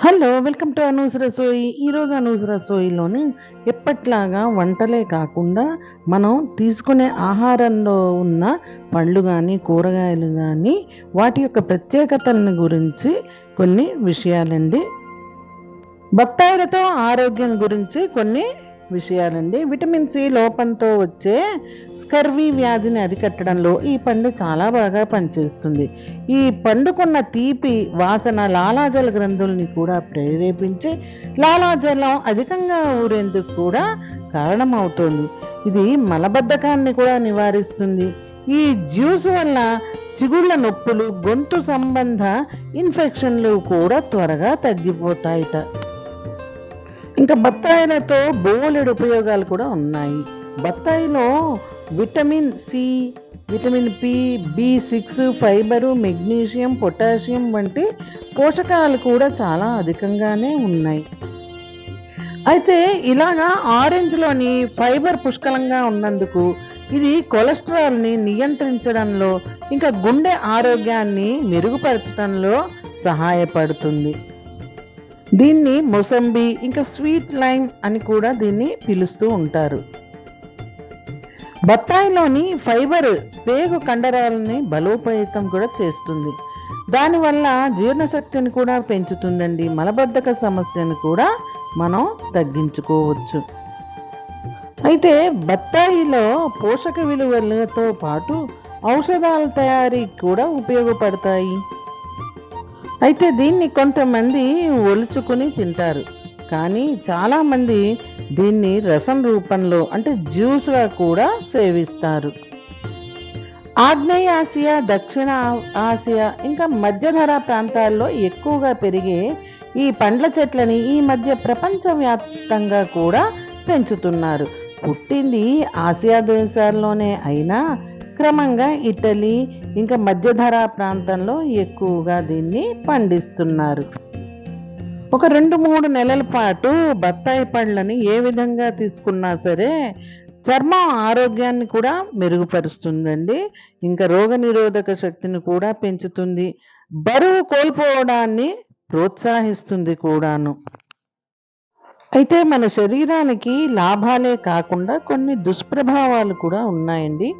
Hello welcome to Anu's Rasoi. ఈరోజు అనూస్ రసోయిలోని ఎప్పట్లాగా వంటలే కాకుండా మనం తీసుకునే ఆహారంలో ఉన్న పండ్లు కానీ కూరగాయలు కానీ వాటి యొక్క ప్రత్యేకతలను గురించి కొన్ని విషయాలండి. బత్తాయిలతో ఆరోగ్యం గురించి కొన్ని విషయాలండి. విటమిన్ సి లోపంతో వచ్చే స్కర్వీ వ్యాధిని అరికట్టడంలో ఈ పండు చాలా బాగా పనిచేస్తుంది. ఈ పండుకున్న తీపి వాసన లాలాజల గ్రంథుల్ని కూడా ప్రేరేపించి లాలాజలం అధికంగా ఊరేందుకు కూడా కారణమవుతుంది. ఇది మలబద్ధకాన్ని కూడా నివారిస్తుంది. ఈ జ్యూస్ వల్ల చిగుళ్ళ నొప్పులు గొంతు సంబంధ ఇన్ఫెక్షన్లు కూడా త్వరగా తగ్గిపోతాయిట. ఇంకా బత్తాయిలతో బోలెడు ఉపయోగాలు కూడా ఉన్నాయి. బత్తాయిలో vitamin C vitamin P B six fibre magnesium potassium వంటి పోషకాలు కూడా చాలా అధికంగానే ఉన్నాయి. అయితే ఇలాగా ఆరెంజ్లోని ఫైబర్ పుష్కలంగా ఉన్నందుకు ఇది కొలెస్ట్రాల్ని నియంత్రించడంలో ఇంకా గుండె ఆరోగ్యాన్ని మెరుగుపరచడంలో సహాయపడుతుంది. దీన్ని మొసంబి ఇంకా స్వీట్ లైమ్ అని కూడా దీన్ని పిలుస్తూ ఉంటారు. బత్తాయిలోని ఫైబర్ పేగు కండరాలని బలోపేతం కూడా చేస్తుంది. దానివల్ల జీర్ణశక్తిని కూడా పెంచుతుందండి. మలబద్ధక సమస్యను కూడా మనం తగ్గించుకోవచ్చు. అయితే బత్తాయిలో పోషక విలువలతో పాటు ఔషధాల తయారీకి కూడా ఉపయోగపడతాయి. అయితే దీన్ని కొంతమంది ఒలుచుకుని తింటారు. కానీ చాలామంది దీన్ని రసం రూపంలో అంటే జ్యూస్గా కూడా సేవిస్తారు. ఆగ్నేయ ఆసియా దక్షిణ ఆసియా ఇంకా మధ్యధరా ప్రాంతాల్లో ఎక్కువగా పెరిగే ఈ పండ్ల చెట్లని ఈ మధ్య ప్రపంచవ్యాప్తంగా కూడా పెంచుతున్నారు. పుట్టింది ఆసియా దేశాల్లోనే అయినా క్రమంగా ఇటలీ ఇంకా మధ్యధరా ప్రాంతంలో ఎక్కువగా దీన్ని పండిస్తున్నారు. ఒక రెండు మూడు నెలల పాటు బత్తాయి పళ్ళని ఏ విధంగా తీసుకున్నా సరే చర్మం ఆరోగ్యాన్ని కూడా మెరుగుపరుస్తుందండి. ఇంకా రోగనిరోధక శక్తిని కూడా పెంచుతుంది. బరువు కోల్పోవడాన్ని ప్రోత్సహిస్తుంది కూడాను. అయితే మన శరీరానికి లాభాలే కాకుండా కొన్ని దుష్ప్రభావాలు కూడా ఉన్నాయండి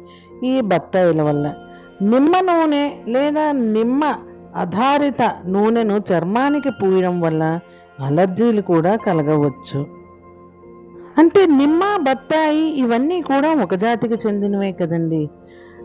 ఈ బత్తాయిల వల్ల. నిమ్మ నూనె లేదా నిమ్మ ఆధారిత నూనెను చర్మానికి పూయడం వల్ల అలర్జీలు కూడా కలగవచ్చు. అంటే నిమ్మ బత్తాయి ఇవన్నీ కూడా ఒక జాతికి చెందినవే కదండి.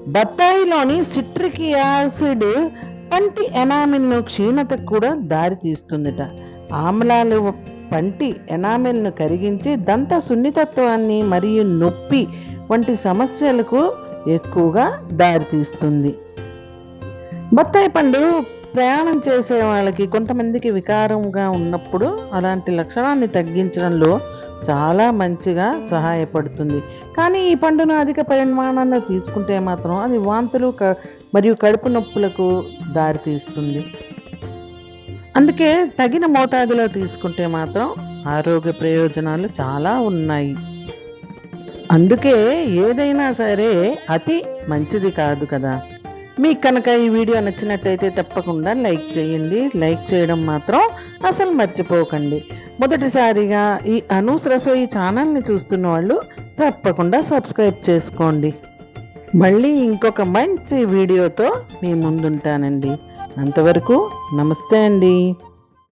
బత్తాయిలోని సిట్రిక్ యాసిడ్ పంటి ఎనామిల్ను క్షీణతకు కూడా దారి తీస్తుందిట. ఆమ్లాలు పంటి ఎనామిల్ను కరిగించి దంత సున్నితత్వాన్ని మరియు నొప్పి వంటి సమస్యలకు ఎక్కువగా దారితీస్తుంది బత్తాయి పండు ప్రయాణం చేసే వాళ్ళకి కొంతమందికి వికారంగా ఉన్నప్పుడు అలాంటి లక్షణాన్ని తగ్గించడంలో చాలా మంచిగా సహాయపడుతుంది. కానీ ఈ పండును అధిక పరిమాణంలో తీసుకుంటే మాత్రం అది వాంతులు క మరియు కడుపు నొప్పులకు దారితీస్తుంది అందుకే తగిన మోతాదులో తీసుకుంటే మాత్రం ఆరోగ్య ప్రయోజనాలు చాలా ఉన్నాయి. అందుకే ఏదైనా సరే అతి మంచిది కాదు కదా. మీకు కనుక ఈ వీడియో నచ్చినట్టయితే తప్పకుండా లైక్ చేయండి. లైక్ చేయడం మాత్రం అసలు మర్చిపోకండి. మొదటిసారిగా ఈ అనూస్ రసోయి ఛానల్ని చూస్తున్న వాళ్ళు తప్పకుండా సబ్స్క్రైబ్ చేసుకోండి. మళ్ళీ ఇంకొక మంచి వీడియోతో మీ ముందుంటానండి. అంతవరకు నమస్తే అండి.